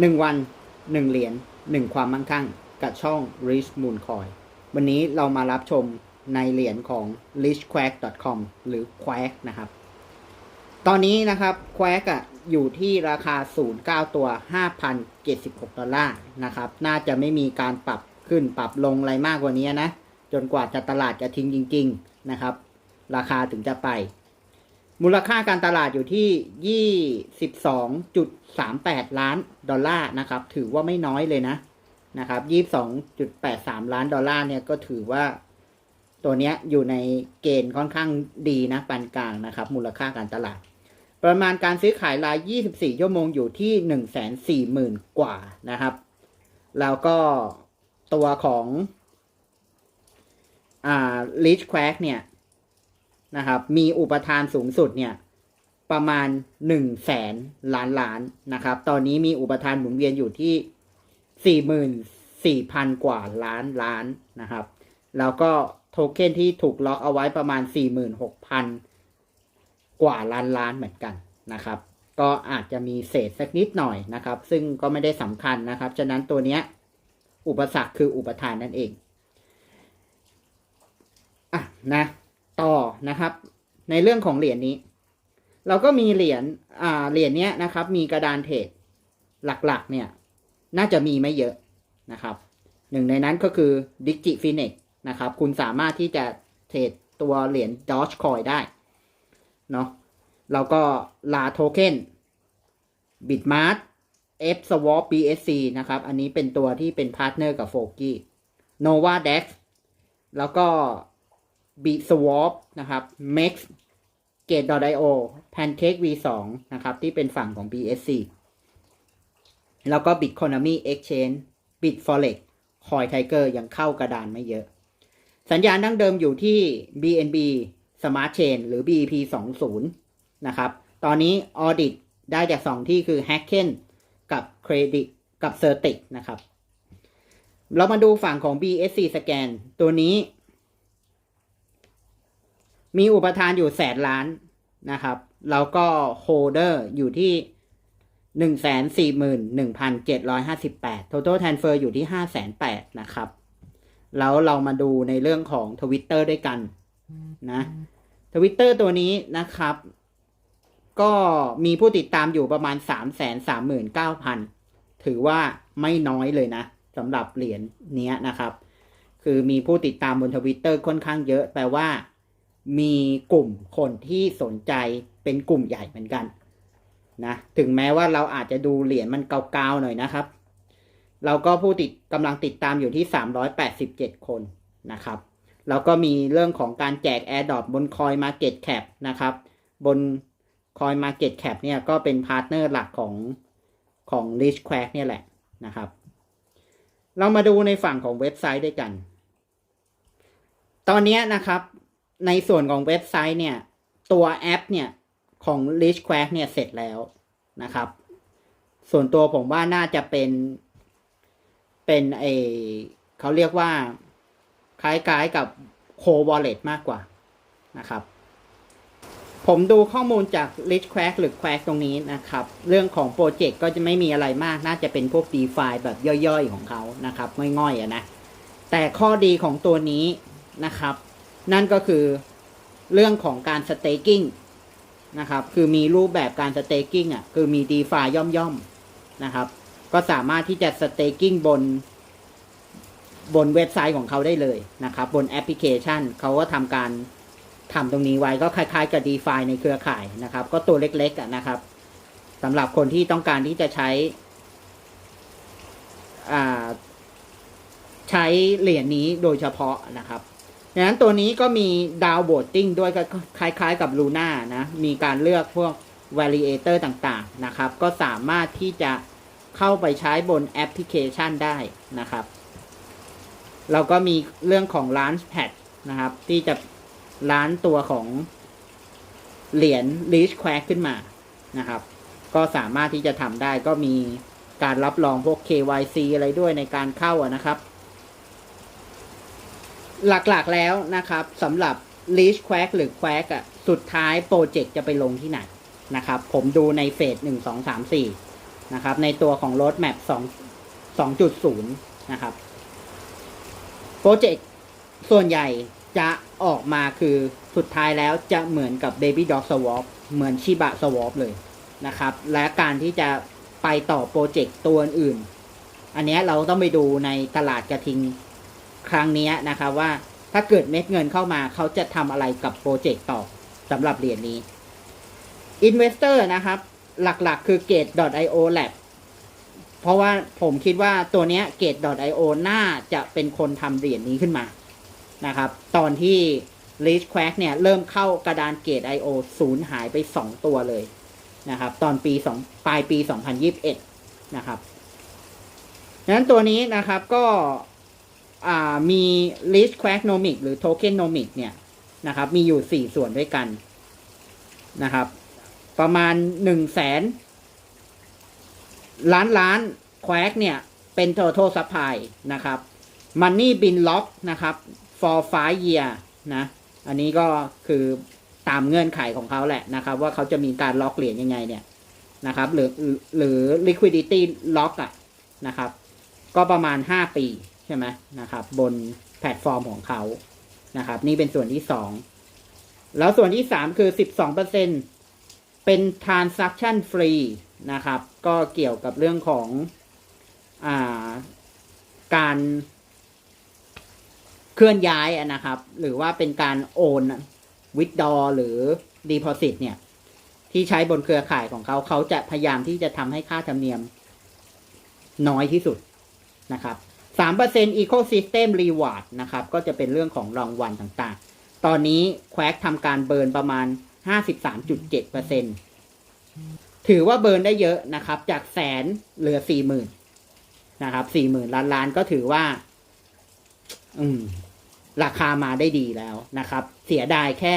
หนึ่งวันหนึ่งเหรียญหนึ่งความมั่งคั่ง กับช่อง Rich Moon Coin วันนี้เรามารับชมในเหรียญของ richquack.com หรือ Quack นะครับ ตอนนี้นะครับ Quack อะอยู่ที่ราคา 09 ตัว 5,076 ดอลลาร์นะครับ น่าจะไม่มีการปรับขึ้นปรับลงอะไรมากกว่านี้นะ จนกว่าจะตลาดจะทิ้งจริง ๆ นะครับ ราคาถึงจะไป มูลค่าการตลาดอยู่ที่ 22.38 ล้านดอลลาร์นะครับ ถือว่าไม่น้อยเลยนะนะครับ 22.83 ล้านดอลลาร์เนี่ยก็ถือว่าตัวเนี้ยอยู่ในเกณฑ์ค่อนข้างดีนะปานกลางนะครับ มูลค่าการตลาด ประมาณการซื้อขายราย 24 ชั่วโมงอยู่ที่ 140,000 กว่านะครับ แล้วก็ตัวของอ่า Rich Quack เนี่ย นะครับ มีอุปทานสูงสุดเนี่ยประมาณ1นึ่งแสนล้านล้านนะครับ ตอนนี้มีอุปทานหมุนเวียนอยู่ที่สี่หมื่นสี่พันกว่าล้านล้านนะครับ แล้วก็โทเค็นที่ถูกล็อกเอาไว้ประมาณสี่หมื่นหกพันกว่าล้านล้านเหมือนกันนะครับ ก็อาจจะมีเศษสักนิดหน่อยนะครับ ซึ่งก็ไม่ได้สำคัญนะครับ ฉะนั้นตัวเนี้ยอุปสรรคคืออุปทานนั่นเอง อะนะ ต่อนะครับ ในเรื่องของเหรียญนี้ เราก็มีเหรียญอ่าเหรียญเนี้ยนะครับ มีกระดานเทรดหลักๆ เนี่ย น่าจะมีไม่เยอะนะครับ หนึ่งในนั้นก็คือ DigiFinex นะครับ คุณสามารถที่จะเทรดตัวเหรียญ Dogecoin ได้เนาะแล้วก็ La Token Bitmart F Swap BSC นะครับ อันนี้เป็นตัวที่เป็นพาร์ทเนอร์กับ f o k i Nova Dex แล้วก็ b i t Swap นะครับ Max Gate.io Pancake V2 นะครับ ที่เป็นฝั่งของ BSC แล้วก็ Bitconomy Exchange Bitforex Coin Tiger ยังเข้ากระดานไม่เยอะ สัญญาณดั้งเดิมอยู่ที่ BNB Smart Chain หรือ BEP 20นะครับ ตอนนี้ Audit ได้จาก 2 ที่คือ Hacken กับ Credit กับ Certic นะครับ เรามาดูฝั่งของ BSC Scan ตัวนี้ มีอุปทานอยู่แสนล้านนะครับ แล้วก็โฮเดอร์อยู่ที่หนึ่งแสนสี่หมื่นหนึ่งพันเจ็ดร้อยห้าสิบแปด total transfer อยู่ที่ห้าแสนแปดนะครับ แล้วเรามาดูในเรื่องของทวิตเตอร์ด้วยกันนะทวิตเตอร์ตัวนี้นะครับ ก็มีผู้ติดตามอยู่ประมาณสามแสนสามหมื่นเก้าพันถือว่าไม่น้อยเลยนะสำหรับเหรียญนี้นะครับ คือมีผู้ติดตามบนทวิตเตอร์ค่อนข้างเยอะ แปลว่า มีกลุ่มคนที่สนใจเป็นกลุ่มใหญ่เหมือนกันนะถึงแม้ว่าเราอาจจะดูเหรียญมันเกาๆหน่อยนะครับ เราก็ผู้ติดกำลังติดตามอยู่ที่ 387 คนนะครับแล้วก็มีเรื่องของการแจก AirDrop บน Coin Market Cap นะครับ บน Coin Market Cap เนี่ยก็เป็นพาร์ทเนอร์หลักของของ Rich Quack เนี่ยแหละนะครับ เรามาดูในฝั่งของเว็บไซต์ด้วยกัน ตอนนี้นะครับ ในส่วนของเว็บไซต์เนี่ย ตัวแอปเนี่ย ของ Rich Quack เนี่ย เสร็จแล้วนะครับ ส่วนตัวผมว่าน่าจะเป็น เป็นเอเขาเรียกว่า คล้ายๆกับ c o Wallet มากกว่านะครับ ผมดูข้อมูลจาก Rich Quack หรือ Quack ตรงนี้นะครับ เรื่องของโปรเจกต์ก็จะไม่มีอะไรมาก น่าจะเป็นพวก DeFi แบบย่อยๆ ของเขานะครับ ง่อยๆอะนะ แต่ข้อดีของตัวนี้นะครับ นั่นก็คือเรื่องของการ staking นะครับ คือมีรูปแบบการ staking อะ คือมี DeFi ย่อมๆนะครับ ก็สามารถที่จะ staking บน บนเว็บไซต์ของเขาได้เลยนะครับ บนแอปพลิเคชัน เขาก็ทำการทำตรงนี้ไว้ก็คล้ายๆ กับ DeFi ในเครือข่ายนะครับ ก็ตัวเล็กๆนะครับสำหรับคนที่ต้องการที่จะใช้ใช้เหรียญนี้โดยเฉพาะนะครับ ดังนั้นตัวนี้ก็มีดาวโบตติ้งด้วยก็คล้ายๆกับ Luna นะ มีการเลือกพวก Validator ต่างๆนะครับ ก็สามารถที่จะเข้าไปใช้บนแอปพลิเคชันได้นะครับ เราก็มีเรื่องของ Launchpad นะครับ ที่จะล้านตัวของเหรียญ Leech Quack ขึ้นมานะครับ ก็สามารถที่จะทำได้ก็มีการรับรองพวก KYC อะไรด้วยในการเข้านะครับ หลักๆแล้วนะครับสำหรับ Leech Quack หรือ Quack อะสุดท้ายโปรเจกต์จะไปลงที่ไหนนะครับ ผมดูในเฟสหนึ่งสองสามสี่นะครับ ในตัวของ roadmap 2 2.0นะครับโปรเจกต์ส่วนใหญ่จะออกมาคือสุดท้ายแล้วจะเหมือนกับ Baby Dog Swap เหมือนชิบะ Swap เลยนะครับ และการที่จะไปต่อโปรเจกต์ตัวอื่น อันนี้เราต้องไปดูในตลาดกระทิง ครั้งนี้นะครับว่าถ้าเกิดเม็ดเงินเข้ามาเขาจะทำอะไรกับโปรเจกต์ต่อสำหรับเหรียญนี้ Investor นะครับ หลักๆ คือ Gate.io Lab เพราะว่าผมคิดว่าตัวเนี้ย Gate.io น่าจะเป็นคนทำเหรียญนี้ขึ้นมานะครับ ตอนที่ Leech Quack เนี่ย เริ่มเข้ากระดาน Gate.io ศูนย์หายไป 2 ตัวเลยนะครับ ตอนปี2ปลายปี 2021 นะครับดังนั้นตัวนี้นะครับก็ มี Leech Quack Nomic หรือ Tokenomic เนี่ยนะครับ มีอยู่ 4 ส่วนด้วยกันนะครับ ประมาณหนึ่งแสนล้านล้านแควกเนี่ย เป็น total supply นะครับ money bin lock นะครับ for five year นะ อันนี้ก็คือตามเงื่อนไขของเขาแหละนะครับ ว่าเขาจะมีการล็อกเหรียญยังไงเนี่ยนะครับ หรือหรือ liquidity lock อะนะครับ ก็ประมาณ 5 ปี ใช่ไหมนะครับ บนแพลตฟอร์มของเขานะครับ นี่เป็นส่วนที่สองแล้วส่วนที่สามคือ12%เปอร์เซ็นเป็น transaction free นะครับ ก็เกี่ยวกับเรื่องของอาการเคลื่อนย้ายนะครับ หรือว่าเป็นการโอนวิดดอหรือ deposit เนี่ย ที่ใช้บนเครือข่ายของเขาเขาจะพยายามที่จะทำให้ค่าธรรมเนียมน้อยที่สุดนะครับ 3% ecosystem reward นะครับ ก็จะเป็นเรื่องของรางวัลต่างๆ ตอนนี้แควกทำการเบิร์นประมาณ 53.7%ถือว่าเบิร์นได้เยอะนะครับ จากแสนเหลือ 40,000นะครับ40,000 ล้านล้านก็ถือว่า อืม ราคามาได้ดีแล้วนะครับ เสียดายแค่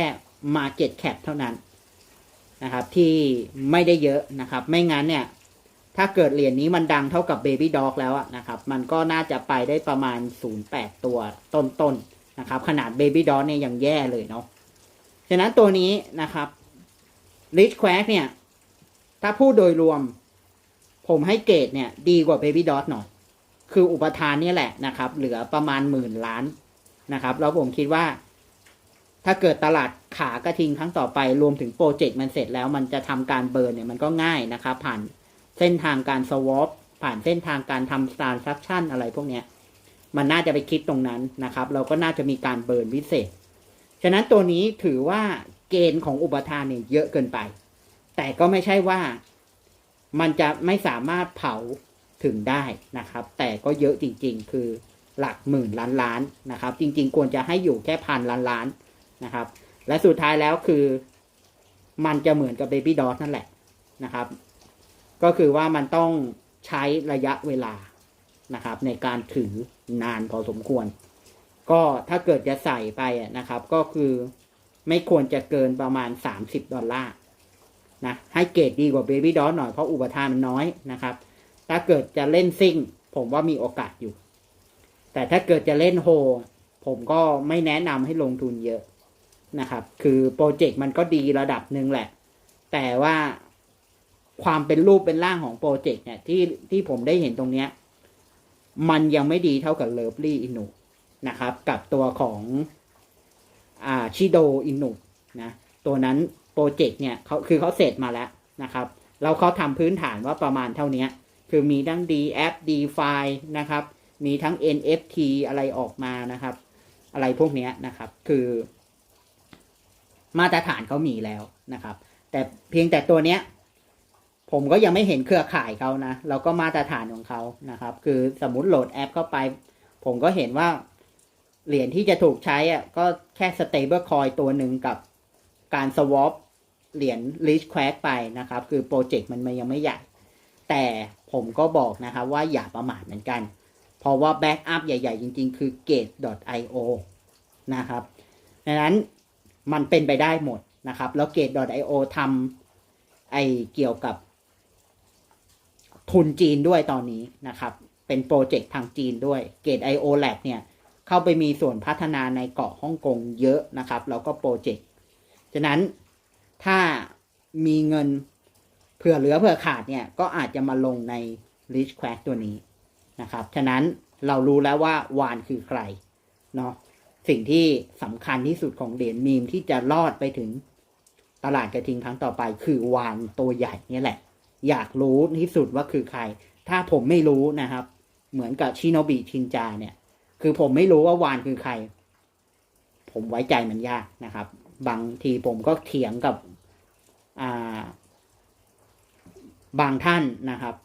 Market Cap เท่านั้นนะครับ ที่ไม่ได้เยอะนะครับ ไม่งั้นเนี่ย ถ้าเกิดเหรียญนี้มันดังเท่ากับ Baby Dog แล้วนะครับ มันก็น่าจะไปได้ประมาณ 0.8 ตัวต้นๆนะครับ ขนาด Baby Dog เนี่ยยังแย่เลยเนาะ ฉะนั้นตัวนี้นะครับ Rich Quack เนี่ย ถ้าพูดโดยรวม ผมให้เกรดเนี่ย ดีกว่า Baby Dot หน่อย คืออุปทานนี่แหละนะครับ เหลือประมาณหมื่นล้านนะครับ แล้วผมคิดว่า ถ้าเกิดตลาดขากระทิงครั้งต่อไป รวมถึงโปรเจกต์มันเสร็จแล้ว มันจะทำการเบิร์นเนี่ยมันก็ง่ายนะครับ ผ่าน เส้นทางการสวอปผ่านเส้นทางการทำ transaction อะไรพวกเนี้ย มันน่าจะไปคิดตรงนั้นนะครับ เราก็น่าจะมีการเบิร์นพิเศษ ฉะนั้นตัวนี้ถือว่าเกณฑ์ของอุปทานเนี่ยเยอะเกินไป แต่ก็ไม่ใช่ว่ามันจะไม่สามารถเผาถึงได้นะครับ แต่ก็เยอะจริง ๆ คือหลักหมื่นล้านล้านนะครับ จริง ๆ ควรจะให้อยู่แค่พันล้านล้านนะครับ และสุดท้ายแล้วคือ มันจะเหมือนกับ Baby d o นั่นแหละนะครับ ก็คือว่ามันต้องใช้ระยะเวลานะครับ ในการถือนานพอสมควร ก็ถ้าเกิดจะใส่ไปนะครับ ก็คือไม่ควรจะเกินประมาณ 30 ดอลลาร์นะให้เกรดดีกว่าเบบี้ดอ g หน่อยเพราะอุปทานมันน้อยนะครับ ถ้าเกิดจะเล่นซิ่ง ผมว่ามีโอกาสอยู่ แต่ถ้าเกิดจะเล่นโฮผมก็ไม่แนะนำให้ลงทุนเยอะนะครับ คือโปรเจกต์มันก็ดีระดับหนึ่งแหละ แต่ว่า ความเป็นรูปเป็นร่างของโปรเจกต์เนี่ยที่ที่ผมได้เห็นตรงเนี้ย มันยังไม่ดีเท่ากับเลิฟลี่อินุนะครับ กับตัวของอ่าชิโดอินุนะตัวนั้นโปรเจกต์เนี่ยเขาคือเขาเสร็จมาแล้วนะครับแล้วเขาทำพื้นฐานว่าประมาณเท่านี้คือมีทั้ง D app D file นะครับ มีทั้ง NFT อะไรออกมานะครับ อะไรพวกนี้นะครับ คือมาตรฐานเขามีแล้วนะครับ แต่เพียงแต่ตัวเนี้ย ผมก็ยังไม่เห็นเครือข่ายเขานะแล้วก็มาตรฐานของเขานะครับ คือสมมติโหลดแอปเข้าไป ผมก็เห็นว่าเหรียญที่จะถูกใช้อะก็แค่ stable coin ตัวหนึ่งกับการ swap เหรียญ Leech q u a k ไปนะครับ คือโปรเจกต์มันยังไม่ใหญ่ แต่ผมก็บอกนะครับว่าอย่าประมาทเหมือนกัน เพราะว่าแบ็กอัพใหญ่ ๆ จริง ๆ คือ gate.io นะครับดังนั้นมันเป็นไปได้หมดนะครับ แล้ว gate.io ทำไอเกี่ยวกับ ทุนจีนด้วยตอนนี้นะครับ เป็นโปรเจกต์ทางจีนด้วย Gate.io Lab เนี่ย เข้าไปมีส่วนพัฒนาในเกาะฮ่องกงเยอะนะครับ แล้วก็โปรเจกต์ฉะนั้นถ้ามีเงินเผื่อเหลือเผื่อขาดเนี่ย ก็อาจจะมาลงใน Rich Quack ตัวนี้นะครับ ฉะนั้นเรารู้แล้วว่าวานคือใครเนาะสิ่งที่สำคัญที่สุดของเหรียญมีมที่จะรอดไปถึงตลาดกระทิงครั้งต่อไปคือวานตัวใหญ่เนี่ยแหละ อยากรู้ที่สุดว่าคือใคร ถ้าผมไม่รู้นะครับ เหมือนกับชิโนบิชินจาเนี่ย คือผมไม่รู้ว่าวานคือใคร ผมไว้ใจมันยากนะครับ บางทีผมก็เถียงกับาบางท่านนะครับ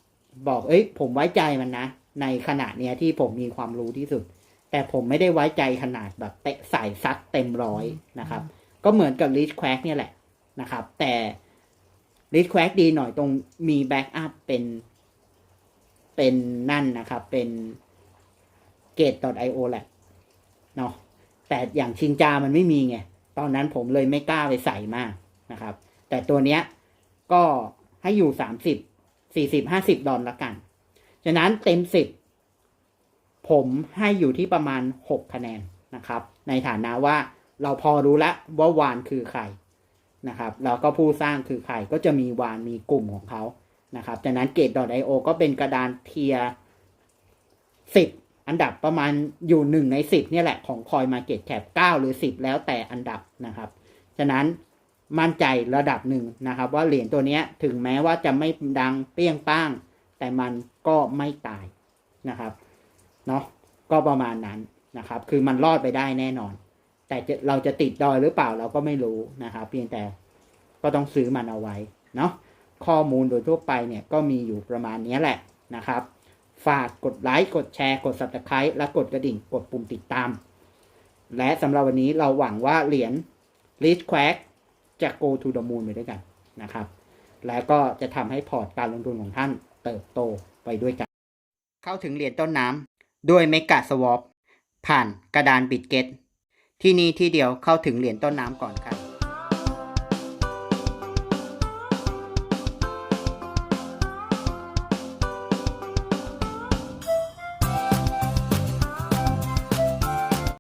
บอกเอ้ย ผมไว้ใจมันนะ ในขณะเนี้ยที่ผมมีความรู้ที่สุด แต่ผมไม่ได้ไว้ใจขนาดแบบเตะใส่ซัดเต็มร้อยนะครับ ก็เหมือนกับ Rich Quack เนี่ยแหละนะครับ แต่ Rich Quack ดีหน่อยตรงมีแบ็กอัพเป็นเป็นนั่นนะครับ เป็น gate.io แหละเนาะแต่อย่างชินจามันไม่มีไง ตอนนั้นผมเลยไม่กล้าไปใส่มากนะครับ แต่ตัวเนี้ยก็ให้อยู่สามสิบสี่สิบห้าสิบดอลละกัน ฉะนั้นเต็มสิบผมให้อยู่ที่ประมาณหกคะแนนนะครับ ในฐานะว่าเราพอรู้แล้วว่าวานคือใคร นะครับแล้วก็ผู้สร้างคือใครก็จะมีวานมีกลุ่มของเขานะครับจากนั้นเกต .io ก็เป็นกระดานเทียสิบอันดับประมาณอยู่หนึ่งในสิบเนี่ยแหละของคอยมาเก็ตแคปเก้าหรือสิบแล้วแต่อันดับนะครับฉะนั้นมั่นใจระดับหนึ่งนะครับ ว่าเหรียญตัวนี้ถึงแม้ว่าจะไม่ดังเปรี้ยงป้าง แต่มันก็ไม่ตายนะครับเนาะก็ประมาณนั้นนะครับ คือมันรอดไปได้แน่นอน แต่เราจะติดดอยหรือเปล่าเราก็ไม่รู้นะครับ เพียงแต่ก็ต้องซื้อมันเอาไว้เนาะข้อมูลโดยทั่วไปเนี่ยก็มีอยู่ประมาณนี้แหละนะครับ ฝากกดไลค์กดแชร์ กด subscribe และกดกระดิ่งกดปุ่มติดตาม และสำหรับวันนี้เราหวังว่าเหรียญ Rich Quack จะ go to the moon ไปด้วยกันนะครับ และก็จะทำให้พอร์ตการลงทุนของท่านเติบโตไปด้วยกัน เข้าถึงเหรียญต้นน้ำด้วย Mega Swap ผ่านกระดานบิตเกต ที่นี่ที่เดียวเข้าถึงเหรียญต้นน้ำก่อนครับ